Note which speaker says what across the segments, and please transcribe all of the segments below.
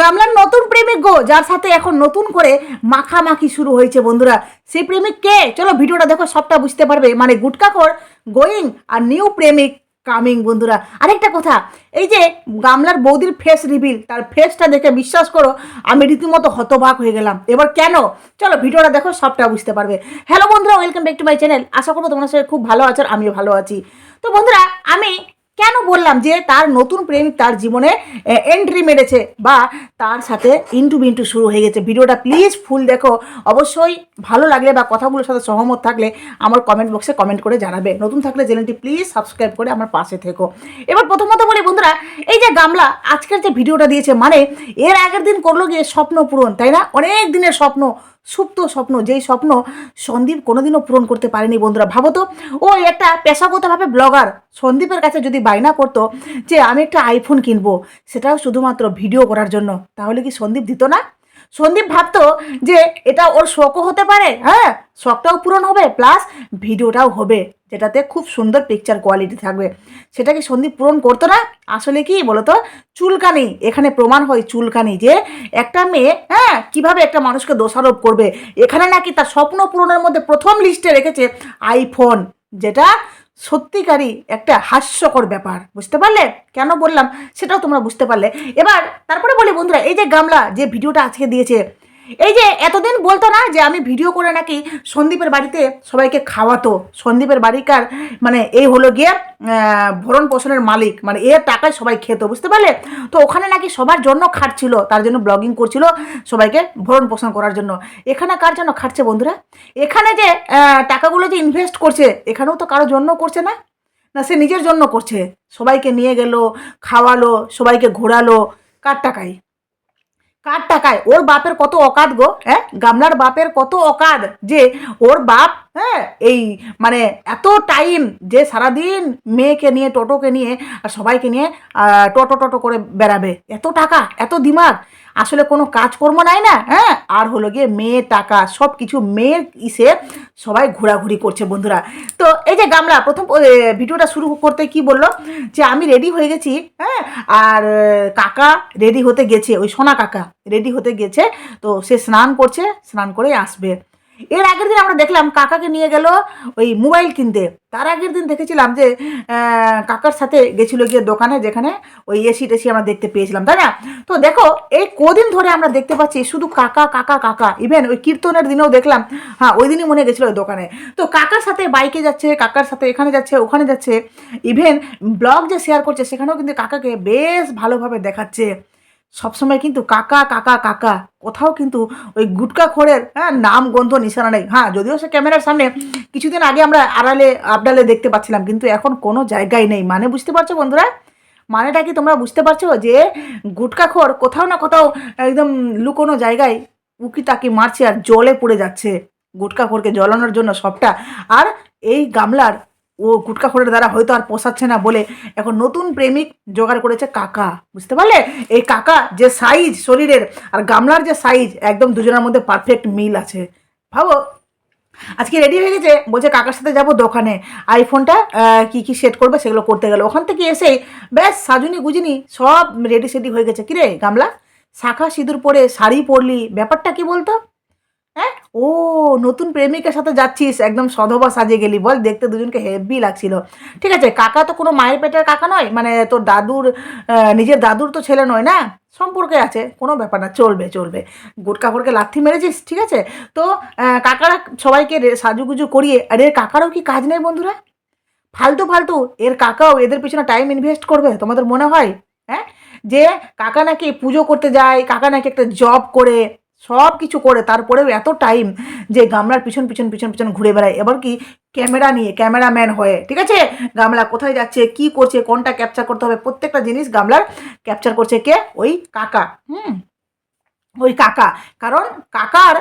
Speaker 1: গামলার নতুন প্রেমিক গো, যার সাথে এখন নতুন করে মাখামাখি শুরু হয়েছে বন্ধুরা। সেই প্রেমিক কে? চলো ভিডিওটা দেখো, সবটা বুঝতে পারবে। মানে গুটকাখর গোয়িং আর নিউ প্রেমিক কামিং বন্ধুরা। আরেকটা কথা, এই যে গামলার বৌদির ফেস রিভিল তার ফেসটা দেখে বিশ্বাস করো, আমি রীতিমতো হতবাক হয়ে গেলাম। এবার কেন? চলো ভিডিওটা দেখো, সবটা বুঝতে পারবে। হ্যালো বন্ধুরা welcome back to my channel আশা করব তোমার সাথে খুব ভালো আছো আর আমিও ভালো আছি। তো বন্ধুরা, আমি কেন বললাম যে তার নতুন প্রেমিক তার জীবনে এন্ট্রি মেরেছে বা তার সাথে ইন্টু বিন্টু শুরু হয়ে গেছে। ভিডিওটা প্লিজ ফুল দেখো। অবশ্যই ভালো লাগলে বা কথাগুলোর সাথে সহমত থাকলে আমার কমেন্ট বক্সে কমেন্ট করে জানাবে। নতুন থাকলে চ্যানেলটি প্লিজ সাবস্ক্রাইব করে আমার পাশে থেকো। এবার প্রথমত বলি বন্ধুরা, এই যে গামলা, আজকের যে ভিডিওটা দিয়েছে মানে এর আগের দিন করল গিয়ে স্বপ্ন পূরণ, তাই না? অনেক দিনের স্বপ্ন সুপ্ত স্বপ্ন, যেই স্বপ্ন সন্দীপ কোনোদিনও পূরণ করতে পারেনি বন্ধুরা। ভাবো তো, ও একটা পেশাগতভাবে ব্লগার। সন্দীপের কাছে যদি বায়না করতো যে, আমি একটা আইফোন কিনবো, সেটাও শুধুমাত্র ভিডিও করার জন্য, তাহলে কি সন্দীপ দিত না? সন্দীপ ভাবতো যে এটা ওর শখও হতে পারে হ্যাঁ শখটাও পূরণ হবে প্লাস ভিডিওটাও হবে, যেটাতে খুব সুন্দর পিকচার কোয়ালিটি থাকবে। সেটা কি সন্দীপ পূরণ করতো না? আসলে কি বলতো? চুলকানি, এখানে প্রমাণ হয় চুলকানি, যে একটা মেয়ে হ্যাঁ কীভাবে একটা মানুষকে দোষারোপ করবে? এখানে নাকি তার স্বপ্ন পূরণের মধ্যে প্রথম লিস্টে রেখেছে আইফোন যেটা সত্যিকারই একটা হাস্যকর ব্যাপার, বুঝতে পারলে? কেন বললাম? সেটাও তোমরা বুঝতে পারলে। এবার তারপরে বলি বন্ধুরা, এই যে গামলা যে ভিডিওটা আজকে দিয়েছে এই যে এতদিন বলতো না যে আমি ভিডিও করে নাকি সন্দীপের বাড়িতে সবাইকে খাওয়াতো। সন্দীপের বাড়িকার মানে এই হলো গিয়ে ভরণ পোষণের মালিক। মানে এর টাকায় সবাই খেত, বুঝতে পারলে? তো ওখানে নাকি সবার জন্য খাটছিল, তার জন্য ব্লগিং করছিল সবাইকে ভরণ পোষণ করার জন্য। এখানে কার জন্য খাটছে বন্ধুরা? এখানে যে টাকাগুলো যে ইনভেস্ট করছে, এখানেও তো কারোর জন্য করছে না? না, সে নিজের জন্য করছে। সবাইকে নিয়ে গেল, খাওয়ালো, সবাইকে ঘোরালো। কার টাকায়? কার টাকায়? ওর বাপের কত অকাত গো হ্যাঁ? গামলার বাপের কত অকাত যে ওর বাপ হ্যাঁ এই মানে এত টাইম যে সারাদিন মেয়েকে নিয়ে, টোটোকে নিয়ে আর সবাইকে নিয়ে টোটো টোটো করে বেড়াবে। এত টাকা, এত দিমাগ। আসলে কোনো কাজকর্ম নাই না হ্যাঁ? আর হলো গিয়ে মেয়ে টাকা সব কিছু মেয়ের ইসে সবাই ঘোরাঘুরি করছে বন্ধুরা। তো এই যে গামলা, প্রথম ভিডিওটা শুরু করতে কি বলল? যে আমি রেডি হয়ে গেছি হ্যাঁ? আর কাকা রেডি হতে গেছে, ওই সোনা কাকা রেডি হতে গেছে, তো সে স্নান করছে, স্নান করে আসবে। এর আগের দিন আমরা দেখলাম কাকাকে নিয়ে গেল ওই মোবাইল কিনতে। তার আগের দিন দেখেছিলাম যে কাকার সাথে গেছিল গিয়ে দোকানে যেখানে ওই এসি টেসি আমরা দেখতে পেয়েছিলাম, তাই না? তো দেখো, এই কদিন ধরে আমরা দেখতে পাচ্ছি শুধু কাকা কাকা কাকা। ইভেন ওই কীর্তনের দিনেও দেখলাম হ্যাঁ ওই দিনই মনে গেছিল ওই দোকানে। তো কাকার সাথে বাইকে যাচ্ছে, কাকার সাথে এখানে যাচ্ছে, ওখানে যাচ্ছে। ইভেন ব্লগ যে শেয়ার করছে, সেখানেও কিন্তু কাকাকে বেশ ভালোভাবে দেখাচ্ছে। সবসময় কিন্তু কাকা কাকা কাকা। কোথাও কিন্তু ওই গুটকা খোরের হ্যাঁ নাম, গন্ধ, নিশানা নেই। হ্যাঁ যদিও সে ক্যামেরার সামনে কিছুদিন আগে আমরা আড়ালে, আবডালে দেখতে পাচ্ছিলাম, কিন্তু এখন কোনো জায়গায় নেই। মানে বুঝতে পারছ বন্ধুরা? মানেটা কি তোমরা বুঝতে পারছ যে গুটকাখোর কোথাও না কোথাও একদম লুকোনো জায়গায় উকি তাকি মারছে আর জলে পড়ে যাচ্ছে। গুটকাখোরকে জ্বলানোর জন্য সবটা। আর এই গামলার ও গুটকাখোরের দ্বারা হয়তো আর পোষাচ্ছে না বলে এখন নতুন প্রেমিক জোগাড় করেছে কাকা, বুঝতে পারলে? এই কাকা যে সাইজ শরীরের আর গামলার যে সাইজ একদম দুজনের মধ্যে পারফেক্ট মিল আছে। ভাবো? আজকে রেডি হয়ে গেছে? বলছে কাকার সাথে যাব দোকানে। আইফোনটা কি কি সেট করবে সেগুলো করতে গেল। ওখান থেকে এসে ব্যাস, সাজুনি গুজিনি সব রেডি সেডি হয়ে গেছে। কিরে গামলা? শাখা সিঁদুর পরে শাড়ি পরলি। ব্যাপারটা কি বলতো? হ্যাঁ? ও, নতুন প্রেমিকের সাথে যাচ্ছিস। একদম সধবা সাজে গেলি, বল। দেখতে দুজনকে হেভি লাগছিল। ঠিক আছে, কাকা তো কোনো মায়ের পেটের কাকা নয়? মানে তোর দাদুর নিজের দাদুর তো ছেলে নয় না? সম্পর্কে আছে, কোনো ব্যাপার না। চলবে চলবে। গুটকা করে লাথি মেরেছিস, ঠিক আছে? তো কাকারা সবাইকে সাজুগুজু করিয়ে, আর এর কাকারও কি কাজ নেই বন্ধুরা? ফালতু ফালতু। এর কাকাও এদের পিছনে টাইম ইনভেস্ট করবে, তোমাদের মনে হয়? হ্যাঁ? যে কাকা নাকি পুজো করতে যায়, কাকা নাকি একটা জব করে সব কিছু করে তারপরেও এত টাইম যে গামলার পিছন পিছন পিছন পিছন ঘুরে বেড়ায়। এবার কি ক্যামেরা নিয়ে ক্যামেরাম্যান হয়ে ঠিক আছে? গামলা কোথায় যাচ্ছে কি করছে কোনটা ক্যাপচার করতে হবে প্রত্যেকটা জিনিস গামলার ক্যাপচার করছে কে? ওই কাকা হুম? ওই কাকা কারণ কাকার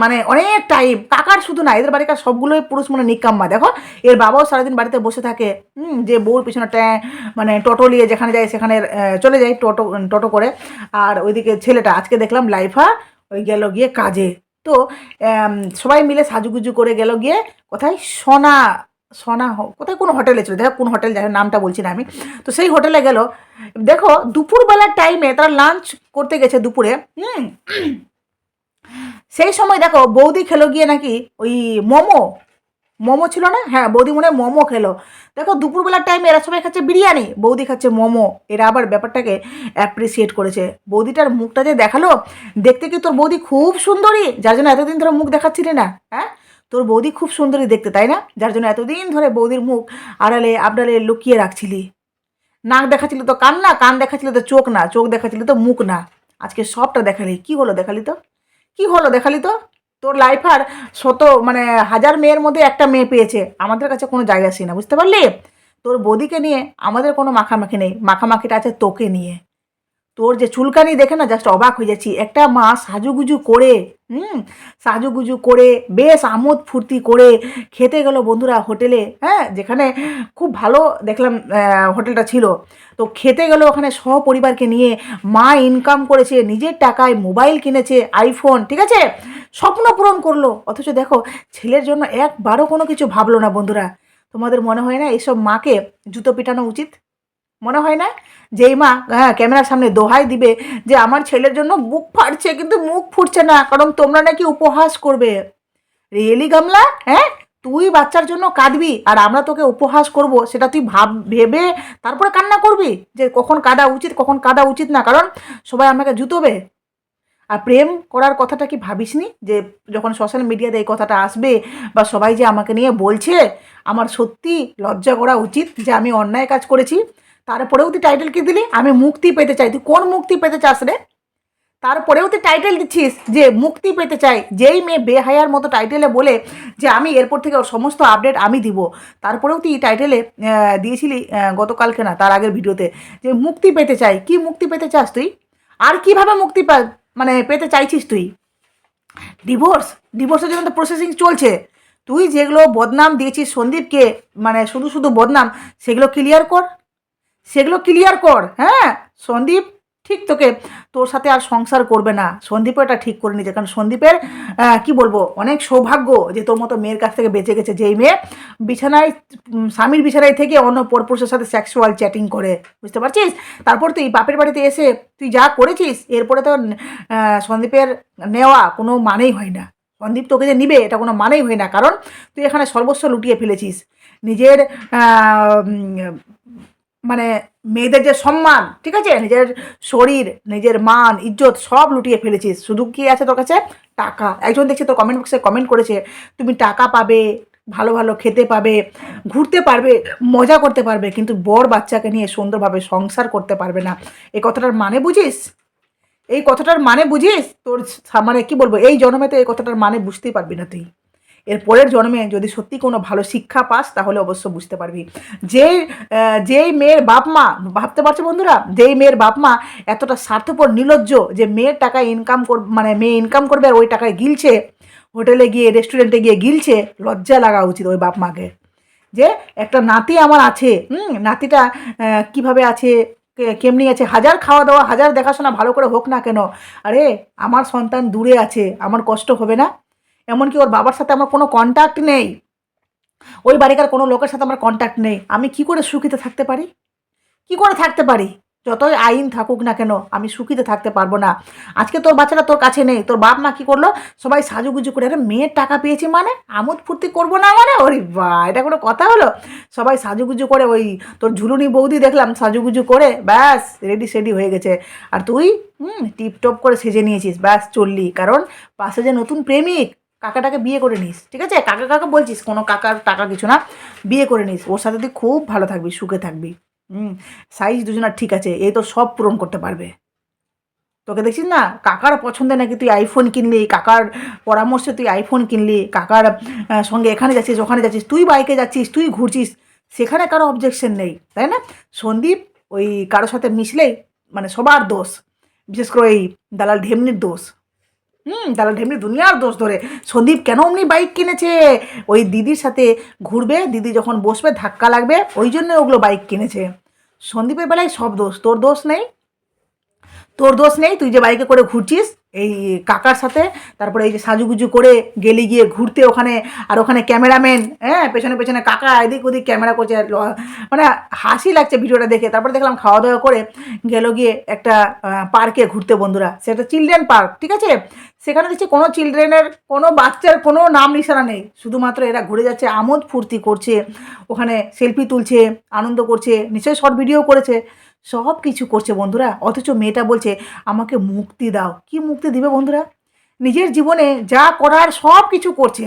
Speaker 1: মানে অনেক টাইম কাকার শুধু না এদের বাড়িকার সবগুলোই পুরুষ মনে নিকাম্মা দেখো? এর বাবাও সারাদিন বাড়িতে বসে থাকে হুম, যে বউর পিছনে ট্যা- মানে টোটো নিয়ে যেখানে যায় সেখানে চলে যায় টোটো টোটো করে। আর ওইদিকে ছেলেটা আজকে দেখলাম লাইফা ওই গেল গিয়ে কাজে। তো সবাই মিলে সাজুগুজু করে গেল গিয়ে কোথায়? সোনা সোনা কোথায় কোনো হোটেলে ছিল? দেখো কোন হোটেল যাই নামটা বলছি না আমি। তো সেই হোটেলে গেল। দেখো, দুপুরবেলার টাইমে তারা লাঞ্চ করতে গেছে দুপুরে, হুম? সেই সময় দেখো, বৌদি খেলো গিয়ে নাকি ওই মোমো মোমো ছিল না? হ্যাঁ বৌদি মনে হয় মোমো খেলো। দেখো, দুপুরবেলার টাইমে এরা সবাই খাচ্ছে বিরিয়ানি। বৌদি খাচ্ছে মোমো। এরা আবার ব্যাপারটাকে অ্যাপ্রিসিয়েট করেছে। বৌদিটার মুখটা যে দেখাল, দেখতে কি তোর বৌদি খুব সুন্দরী? যার জন্য এতদিন ধরে মুখ দেখাচ্ছিলি না হ্যাঁ? তোর বৌদি খুব সুন্দরী দেখতে, তাই না? যার জন্য এতদিন ধরে বৌদির মুখ আড়ালে আবডালে লুকিয়ে রাখছিলি। নাক দেখাচ্ছিল তো কান না, কান দেখাচ্ছিল তো চোখ না, চোখ দেখাচ্ছিল তো মুখ না। আজকে সবটা দেখালি। কি হলো দেখালি তো? কি হলো দেখালি তো? তোর লাইফ আর শত মানে হাজার মেয়ের মধ্যে একটা মেয়ে পেয়েছে। আমাদের কাছে কোনো জায়গা আসি না, বুঝতে পারলি? তোর বদিকে নিয়ে আমাদের কোনো মাখামাখি নেই। মাখামাখিটা আছে তোকে নিয়ে। তোর যে চুলকানি দেখে না জাস্ট অবাক হয়ে যাচ্ছি। একটা মা সাজুগুজু করে, হুম, সাজুগুজু করে, বেশ আমোদ ফুর্তি করে খেতে গেল বন্ধুরা হোটেলে হ্যাঁ যেখানে খুব ভালো দেখলাম হোটেলটা ছিল। তো খেতে গেল ওখানে সপরিবারকে নিয়ে, মা ইনকাম করেছে, নিজের টাকায় মোবাইল কিনেছে আইফোন ঠিক আছে? স্বপ্ন পূরণ করল। অথচ দেখো, ছেলের জন্য একবারও কোনো কিছু ভাবলো না বন্ধুরা। তোমাদের মনে হয় না এইসব মাকে জুতো পিটানো উচিত? মনে হয় না? যেই মা হ্যাঁ ক্যামেরার সামনে দোহাই দিবে যে আমার ছেলের জন্য বুক ফাটছে, কিন্তু মুখ ফুটছে না, কারণ তোমরা নাকি উপহাস করবে। রিয়েলি গামলা? হ্যাঁ? তুই বাচ্চার জন্য কাঁদবি, আর আমরা তোকে উপহাস করব, সেটা তুই ভাব, ভেবে তারপরে কান্না করবি? যে কখন কাঁদা উচিত, কখন কাঁদা উচিত না, কারণ সবাই আমাকে জুতোবে। আর প্রেম করার কথাটা কি ভাবিসনি? যে যখন সোশ্যাল মিডিয়াতে এই কথাটা আসবে, বা সবাই যে আমাকে নিয়ে বলছে, আমার সত্যি লজ্জা করা উচিত যে আমি অন্যায় কাজ করেছি। তারপরেও তুই টাইটেল কি দিলি? আমি মুক্তি পেতে চাই। তুই কোন মুক্তি পেতে চাস রে? তারপরেও তুই টাইটেল দিচ্ছিস যে মুক্তি পেতে চাই। যেই মেয়ে বেহায়ার মতো টাইটেলে বলে যে আমি এরপর থেকে ওর সমস্ত আপডেট আমি দিব। তারপরেও তুই টাইটেলে দিয়েছিলি গতকালকে না, তার আগের ভিডিওতে যে মুক্তি পেতে চাই। কি মুক্তি পেতে চাস তুই? আর কীভাবে মুক্তি মানে পেতে চাইছিস তুই? ডিভোর্স ডিভোর্সের জন্য তো প্রসেসিং চলছে। তুই যেগুলো বদনাম দিয়েছিস সন্দীপকে মানে শুধু শুধু বদনাম, সেগুলো ক্লিয়ার কর। সেগুলো ক্লিয়ার কর হ্যাঁ? সন্দীপ, ঠিক তোকে। তোর সাথে আর সংসার করবে না। সন্দীপও এটা ঠিক করে নিয়েছে। কারণ সন্দীপের কি বলব, অনেক সৌভাগ্য যে তোর মতো মেয়ের কাছ থেকে বেঁচে গেছে যেই মেয়ে। বিছানায় স্বামীর বিছানায় থেকে অন্য পরপুরুষের সাথে সেক্সুয়াল চ্যাটিং করে। বুঝতে পারছিস? তারপর তুই বাপের বাড়িতে এসে তুই যা করেছিস, এরপরে তো সন্দীপের নেওয়া কোনো মানেই হয় না। সন্দীপ তোকে যে নিবে, এটা কোনো মানেই হয় না। কারণ তুই এখানে সর্বস্ব লুটিয়ে ফেলেছিস। নিজের মানে মেয়েদের যে সম্মান, ঠিক আছে? নিজের শরীর, নিজের মান, ইজ্জত সব লুটিয়ে ফেলেছিস। শুধু কি আছে তোর কাছে? টাকা। একজন দেখছি তোর কমেন্ট বক্সে কমেন্ট করেছে, তুমি টাকা পাবে, ভালো ভালো খেতে পাবে, ঘুরতে পারবে, মজা করতে পারবে, কিন্তু বর বাচ্চাকে নিয়ে সুন্দরভাবে সংসার করতে পারবে না। এই কথাটার মানে বুঝিস? এই কথাটার মানে বুঝিস? তোর মানে কি বলব? এই জন্মে তো এই কথাটার মানে বুঝতেই পারবি না তুই। এর পরের জন্মে যদি সত্যি কোনো ভালো শিক্ষা পাস, তাহলে অবশ্য বুঝতে পারবি। যে যেই মেয়ের বাপ মা, ভাবতে পারছ বন্ধুরা? যেই মেয়ের বাপ মা এতটা স্বার্থপর, নির্লজ্জ যে মেয়ের টাকায় ইনকাম কর মানে মেয়ে ইনকাম করবে আর ওই টাকায় গিলছে, হোটেলে গিয়ে রেস্টুরেন্টে গিয়ে গিলছে, লজ্জা লাগা উচিত ওই বাপ মাকে। যে একটা নাতি আমার আছে, হুম, নাতিটা কীভাবে আছে কেমনি আছে, হাজার খাওয়া দাওয়া, হাজার দেখাশোনা ভালো করে হোক না কেন, আরে, আমার সন্তান দূরে আছে, আমার কষ্ট হবে না। এমনকি ওর বাবার সাথে আমার কোনো কন্ট্যাক্ট নেই। ওই বাড়িকার কোনো লোকের সাথে আমার কন্ট্যাক্ট নেই। আমি কি করে সুখীতে থাকতে পারি? কি করে থাকতে পারি? যতই আইন থাকুক না কেন, আমি সুখীতে থাকতে পারব না। আজকে তোর বাচ্চাটা তোর কাছে নেই। তোর বাপ মা কি করল? সবাই সাজুগুজু করে, আরে মেয়ের টাকা পেয়েছি মানে? আমোদ ফুর্তি করব না মানে? ওরে বা এটা কোনো কথা হলো? সবাই সাজুগুজু করে, ওই তোর ঝুলুনি বৌদি দেখলাম সাজুগুজু করে, ব্যাস রেডি সেডি হয়ে গেছে। আর তুই, হুম, টিপটপ করে সেজে নিয়েছিস, ব্যাস, চললি। কারণ পাশে যে নতুন প্রেমিক কাকাটাকে বিয়ে করে নিস, ঠিক আছে? কাকা কাকা বলছিস, কোনো কাকার টাকা কিছু না, বিয়ে করে নিস। ওর সাথে তুই খুব ভালো থাকবি, সুখে থাকবি। হুম সাইজ দুজনার ঠিক আছে এই তো সব পূরণ করতে পারবে। তোকে দেখছিস না, কাকার পছন্দে নাকি তুই আইফোন কিনলি, কাকার পরামর্শে তুই আইফোন কিনলি, কাকার সঙ্গে এখানে যাচ্ছিস, ওখানে যাচ্ছিস, তুই বাইকে যাচ্ছিস, তুই ঘুরছিস, সেখানে কারও অবজেকশন নেই, তাই না? সন্দীপ ওই কারোর সাথে মিশলেই মানে সবার দোষ, বিশেষ করে ওই দালাল ঢেমনির দোষ। হুম তাহলে ঢেমনি দুনিয়ার দোষ ধরে। সন্দীপ কেন অমনি বাইক কিনেছে? ওই দিদির সাথে ঘুরবে, দিদি যখন বসবে ধাক্কা লাগবে, ওই জন্য ওগুলো বাইক কিনেছে। সন্দীপের বেলায় সব দোষ, তোর দোষ নেই? তোর দোষ নেই, তুই যে বাইকে করে ঘুরছিস, এই কাকার সাথে, তারপরে এই যে সাজুগুজু করে গেলি গিয়ে ঘুরতে ওখানে, আর ওখানে ক্যামেরাম্যান হ্যাঁ পেছনে পেছনে কাকা, এদিক ওদিক ক্যামেরা করছে মানে হাসি লাগছে ভিডিওটা দেখে। তারপরে দেখলাম খাওয়া দাওয়া করে গেল গিয়ে একটা পার্কে ঘুরতে বন্ধুরা। সেটা চিলড্রেন পার্ক, ঠিক আছে? সেখানে দেখছি কোনো চিলড্রেনের, কোনো বাচ্চার কোনো নাম নিশানা নেই। শুধুমাত্র এরা ঘুরে যাচ্ছে, আমোদ ফুর্তি করছে, ওখানে সেলফি তুলছে, আনন্দ করছে, নিশ্চয়ই শর্ট ভিডিও করেছে। সব কিছু করছে বন্ধুরা। অথচ মেয়েটা বলছে, আমাকে মুক্তি দাও। কি মুক্তি দিবে বন্ধুরা? নিজের জীবনে যা করার সব কিছু করছে।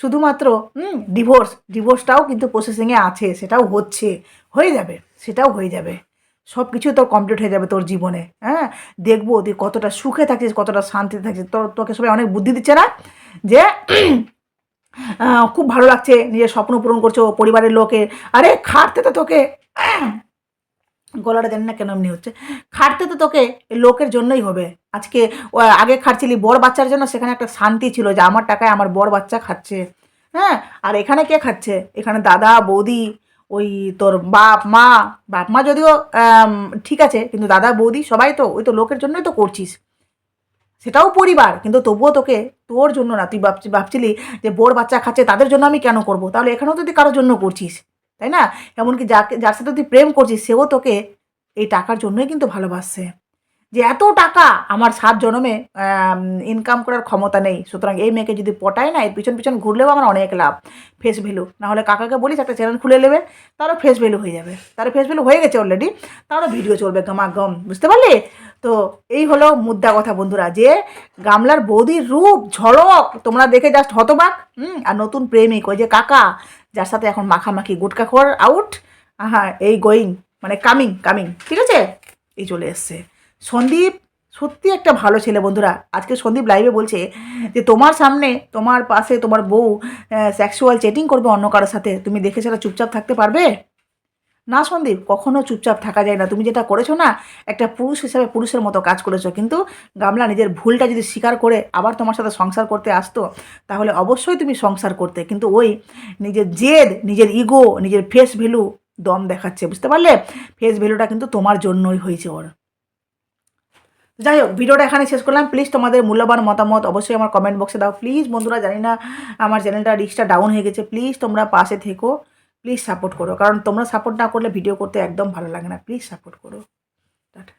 Speaker 1: শুধুমাত্র, হুম ডিভোর্স ডিভোর্সটাও কিন্তু প্রসেসিংয়ে আছে, সেটাও হচ্ছে। হয়ে যাবে, সেটাও হয়ে যাবে। সব কিছু তোর কমপ্লিট হয়ে যাবে তোর জীবনে হ্যাঁ? দেখব তুই কতটা সুখে থাকিস, কতটা শান্তিতে থাকিস। তোর, তোকে সবাই অনেক বুদ্ধি দিচ্ছে না? যে খুব ভালো লাগছে, নিজের স্বপ্ন পূরণ করছ, পরিবারের লোকে। আরে, খাটতে তো তোকে গলাটা জানি না কেন এমনি হচ্ছে। খাটতে তো তোকে লোকের জন্যই হবে। আজকে আগে খাটছিলি বড় বাচ্চার জন্য, সেখানে একটা শান্তি ছিল যে আমার টাকায় আমার বড় বাচ্চা খাচ্ছে। হ্যাঁ? আর এখানে কে খাচ্ছে? এখানে দাদা, বৌদি, ওই তোর বাপ, মা। বাপ, মা যদিও ঠিক আছে, কিন্তু দাদা, বৌদি সবাই তো, ওই তো লোকের জন্যই তো করছিস। সেটাও পরিবার, কিন্তু তবুও তোকে, তোর জন্য না। তুই ভাবছি, ভাবছিলি যে বোর বাচ্চা খাচ্ছে, তাদের জন্য আমি কেন করব? তাহলে এখানেও তো তুই কারোর জন্য করছিস। তাই না? এমনকি যাকে, যার সাথে তুই প্রেম করছিস, সেও তোকে এই টাকার জন্যই কিন্তু ভালোবাসছে। যে এত টাকা আমার সাত জনমে ইনকাম করার ক্ষমতা নেই। সুতরাং এই মেয়েকে যদি পটায় না, এর পিছন পিছন ঘুরলেও আমার অনেক লাভ। ফেস ভ্যালু নাহলে কাকাকে বলিস, একটা চ্যানেল খুলে নেবে, তারও ফেস ভ্যালু হয়ে যাবে। তারও ফেস ভ্যালু হয়ে গেছে অলরেডি তারও ভিডিও চলবে গমা বুঝতে পারলি? তো এই হলো মুদ্রা কথা বন্ধুরা, যে গামলার বৌদির রূপ ঝলক, তোমরা দেখে জাস্ট হতবাক। হুম, আর নতুন প্রেমিক, ওই যে কাকা। যার সাথে এখন মাখামাখি গুটকা খোর আউট হ্যাঁ এই গোয়িং মানে কামিং কামিং ঠিক আছে? এই চলে এসছে। সন্দীপ, সত্যি একটা ভালো ছেলে বন্ধুরা। আজকে সন্দীপ লাইভে বলছে যে, তোমার সামনে, তোমার পাশে তোমার বউ সেক্সুয়াল চেটিং করবে অন্য কারোর সাথে। তুমি দেখে সেটা চুপচাপ থাকতে পারবে? না সন্দীপ, কখনো চুপচাপ থাকা যায় না। তুমি যেটা করেছ না, একটা পুরুষ হিসাবে পুরুষের মতো কাজ করেছ। কিন্তু গামলা, নিজের ভুলটা যদি স্বীকার করে আবার তোমার সাথে সংসার করতে আসতো, তাহলে অবশ্যই তুমি সংসার করতে। কিন্তু ওই নিজের জেদ, নিজের ইগো, নিজের ফেস ভ্যালু দম দেখাচ্ছে, বুঝতে পারলে? ফেস ভ্যালুটা কিন্তু তোমার জন্যই হয়েছে ওর। যাই হোক, ভিডিওটা এখানে শেষ করলাম। প্লিজ তোমাদের মূল্যবান মতামত অবশ্যই আমার কমেন্ট বক্সে দাও। প্লিজ বন্ধুরা, জানি না, আমার চ্যানেলটা রিক্সটা ডাউন হয়ে গেছে। প্লিজ তোমরা পাশে থেকো। প্লিজ সাপোর্ট করো। কারণ তোমরা সাপোর্ট না করলে ভিডিও করতে একদম ভালো লাগে না। প্লিজ সাপোর্ট করো। টাটা।